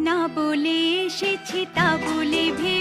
না বলে এসেছি তা বলে ভেবে